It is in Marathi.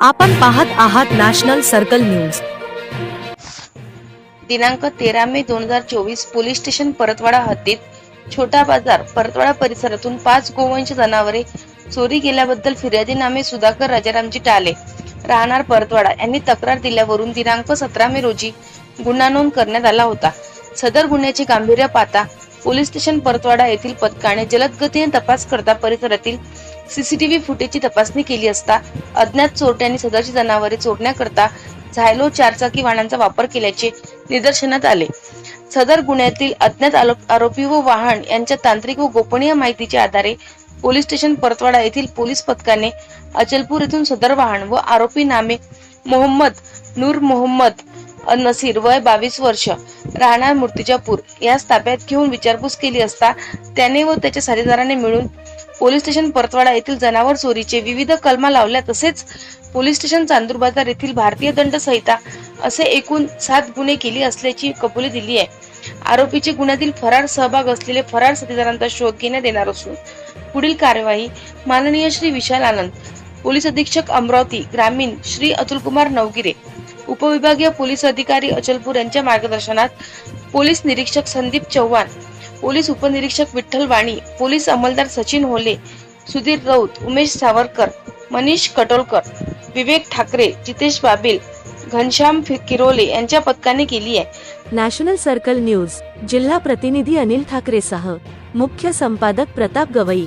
आपण पाहत आहात नॅशनल सर्कल न्यूज. दिनांक तेरा मे दोन हजार चोवीस पोलीस स्टेशन परतवाडा हद्दीत छोटा बाजार परतवाडा परिसरातून पाच गोवंश जनावरे चोरी गेल्याबद्दल फिर्यादीनामे सुधाकर राजारामजी टाले राहणार परतवाडा यांनी तक्रार दिल्यावरून दिनांक सतरा मे रोजी गुन्हा नोंद करण्यात आला होता. सदर गुन्ह्याचे गांभीर्य पाहता पोलीस स्टेशन परतवाडा येथील पथकाने जलद गतीने तपास करता परिसरातील सीसीटीव्ही फुटेजची तपासणी केली असता अज्ञात चोरट्यांनी सदरची जनावरे चोरण्याकरता झायलो चारचाकी वाहनांचा वापर केल्याचे निदर्शनात आले. सदर गुन्ह्यातील अज्ञात आरोपी व वाहन यांच्या तांत्रिक व गोपनीय माहितीच्या आधारे पोलीस स्टेशन परतवाडा येथील पोलीस पथकाने अचलपूर येथून सदर वाहन व आरोपी नामे मोहम्मद नूर मोहम्मद नसीर वय बावीस वर्ष राहणार मूर्तिजापूर यास ताब्यात घेऊन विचारपूस केली असता त्याने व त्याच्या साथीदाराने मिळून पोलीस स्टेशन परतवाडा येथील जनावर चोरीचे विविध कलमा लावल्या तसेच पोलीस स्टेशन चांदूर बाजार येथील भारतीय दंड संहिता असे एकूण सात गुन्हे केली असल्याची कबुली दिली आहे. आरोपीचे गुन्ह्यातील फरार सहभाग असलेले फरार साथीदारांचा शोध घेण्यात येणार असून पुढील कार्यवाही माननीय श्री विशाल आनंद पोलीस अधीक्षक अमरावती ग्रामीण श्री अतुलकुमार नवगिरे उपविभागीय पोलीस अधिकारी अचलपूर यांच्या मार्गदर्शनात पोलीस निरीक्षक संदीप चव्हाण पोलीस उपनिरीक्षक विठ्ठल वाणी पोलीस अंमलदार सचिन होले सुधीर राऊत उमेश सावरकर मनीष कटोलकर विवेक ठाकरे जितेश बाबिल घनश्याम किरोले यांच्या पथकाने केली आहे. नॅशनल सर्कल न्यूज जिल्हा प्रतिनिधी अनिल ठाकरेसह मुख्य संपादक प्रताप गवई.